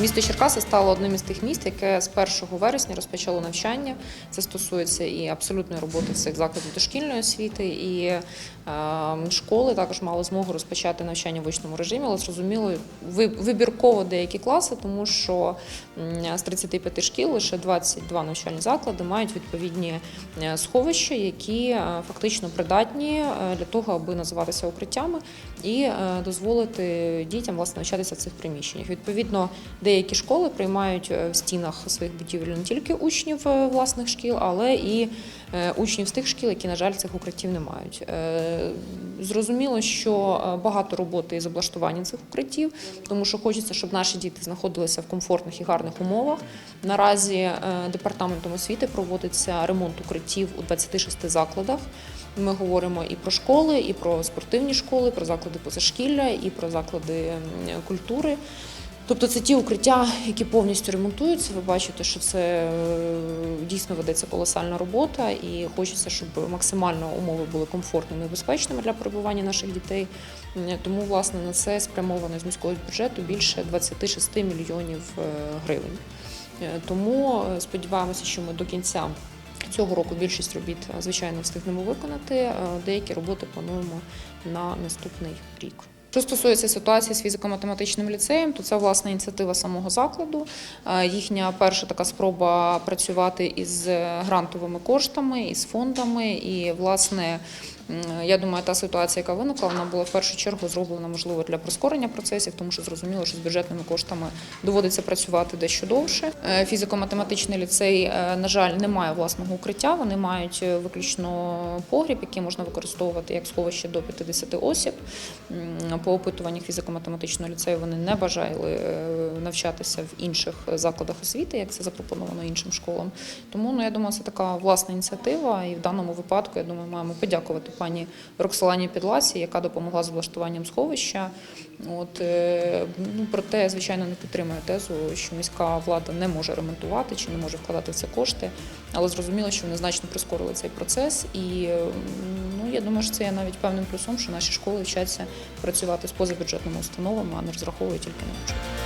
Місто Черкаси стало одним із тих міст, яке з 1 вересня розпочало навчання. Це стосується і абсолютної роботи всіх закладів дошкільної освіти, і е, школи також мали змогу розпочати навчання в очному режимі, але зрозуміло, вибірково деякі класи, тому що з 35 шкіл лише 22 навчальні заклади мають відповідні е, сховища, які е, фактично придатні е, для того, аби називатися укриттями і дозволити дітям власне навчатися в цих приміщеннях. Відповідно, деякі школи приймають е, в стінах своїх будівель не тільки учнів е, власних шкіл, але і е, учнів з тих шкіл, які, на жаль, цих укриттів не мають. Зрозуміло, що багато роботи із облаштуванням цих укриттів, тому що хочеться, щоб наші діти знаходилися в комфортних і гарних умовах. Наразі департаментом освіти проводиться ремонт укриттів у 26 закладах. Ми говоримо і про школи, і про спортивні школи, про заклади позашкілля, і про заклади культури. Тобто це ті укриття, які повністю ремонтуються. Ви бачите, що це е, дійсно ведеться колосальна робота, і хочеться, щоб максимально умови були комфортними і безпечними для перебування наших дітей. Тому, власне, на це спрямовано з міського бюджету більше 26 мільйонів е, гривень. Е, Тому сподіваємося, що ми до кінця цього року більшість робіт, звичайно, встигнемо виконати. Деякі роботи плануємо на наступний рік. Що стосується ситуації з фізико-математичним ліцеєм, то це власне ініціатива самого закладу. Їхня перша така спроба працювати із грантовими коштами, із фондами. І, власне, я думаю, та ситуація, яка виникла, вона була в першу чергу зроблена можливо для прискорення процесів, тому що зрозуміло, що з бюджетними коштами доводиться працювати дещо довше. Е, Фізико-математичний ліцей, е, на жаль, не має власного укриття. Вони мають е, виключно погріб, який можна використовувати як сховище до 50 осіб. По опитуваннях фізико-математичного ліцею вони не бажали навчатися в інших закладах освіти, як це запропоновано іншим школам. Тому ну я думаю, це така власна ініціатива. І в даному випадку я думаю, маємо подякувати пані Роксолані Підласі, яка допомогла з влаштуванням сховища. От е, ну проте, звичайно, не підтримує тезу, що міська влада не може ремонтувати чи не може вкладати в це кошти. Але зрозуміло, що вони значно прискорили цей процес. І е, ну я думаю, що це є навіть певним плюсом, що наші школи вчаться працювати з позабюджетними установами, а не розраховують тільки на бюджет.